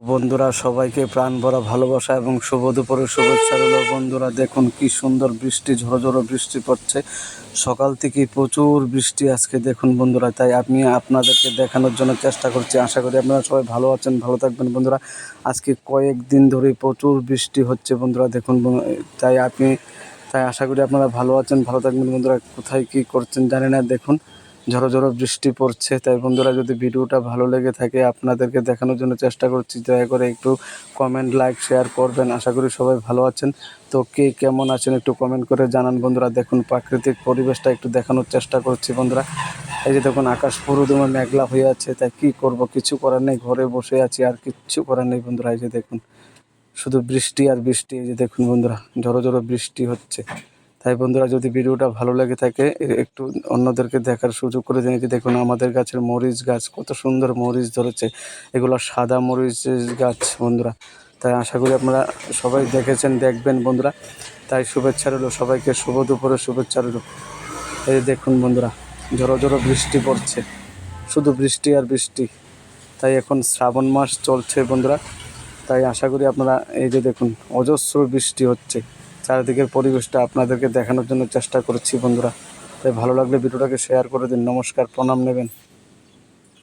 বন্ধুরা, সবাইকে প্রাণ ভরা ভালোবাসা এবং শুভ দুপুরের শুভেচ্ছা রইল। বন্ধুরা, দেখুন কি সুন্দর বৃষ্টি ঝড়ো ঝড়ো বৃষ্টি পড়ছে। সকাল থেকে প্রচুর বৃষ্টি আজকে, দেখুন বন্ধুরা। তাই আমি আপনাদেরকে দেখানোর জন্য চেষ্টা করছি। আশা করি আপনারা সবাই ভালো আছেন, ভালো থাকবেন বন্ধুরা। আজকে কয়েকদিন ধরে প্রচুর বৃষ্টি হচ্ছে বন্ধুরা, দেখুন তাই আপনি, তাই আশা করি আপনারা ভালো আছেন, ভালো থাকবেন বন্ধুরা। কোথায় কি করছেন জানি না, দেখুন। ঝড়ো ঝড়ো বৃষ্টি পড়ছে। তাই বন্ধুরা, যদি ভিডিওটা ভালো লেগে থাকে, আপনাদেরকে দেখানোর জন্য চেষ্টা করছি। দয়া করে একটু কমেন্ট লাইক শেয়ার করবেন। আশা করি সবাই ভালো আছেন। তো কে কেমন আছেন একটু কমেন্ট করে জানান বন্ধুরা। দেখুন, প্রাকৃতিক পরিবেশটা একটু দেখানোর চেষ্টা করছি বন্ধুরা। এই যে দেখুন, আকাশ পুরো দমে মেঘলা হয়ে আছে। তাই কি করব? কিছু করার নেই। ঘরে বসে আছি, আর কিচ্ছু করার নেই বন্ধুরা। এই যে দেখুন, শুধু বৃষ্টি আর বৃষ্টি। এই যে দেখুন বন্ধুরা, ঝড়ো ঝড়ো বৃষ্টি হচ্ছে। তাই বন্ধুরা, যদি ভিডিওটা ভালো লেগে থাকে একটু অন্যদেরকে দেখার সুযোগ করে দিন। যে দেখুন, আমাদের গাছের মরিচ গাছ, কত সুন্দর মরিচ ধরেছে। এগুলো সাদা মরিচের গাছ বন্ধুরা। তাই আশা করি আপনারা সবাই দেখেছেন, দেখবেন বন্ধুরা। তাই শুভেচ্ছা রইল সবাইকে, শুভ দুপুরে শুভেচ্ছা রইল। এই দেখুন বন্ধুরা ঝড়ো ঝড়ো বৃষ্টি পড়ছে। শুধু বৃষ্টি আর বৃষ্টি। তাই এখন শ্রাবণ মাস চলছে বন্ধুরা। তাই আশা করি আপনারা এই যে দেখুন, অজস্র বৃষ্টি হচ্ছে। চারিদিকের পরিবেশটা আপনাদেরকে দেখানোর জন্য চেষ্টা করছি বন্ধুরা। তাই ভালো লাগলে ভিডিওটাকে শেয়ার করে দিন। নমস্কার, প্রণাম নেবেন।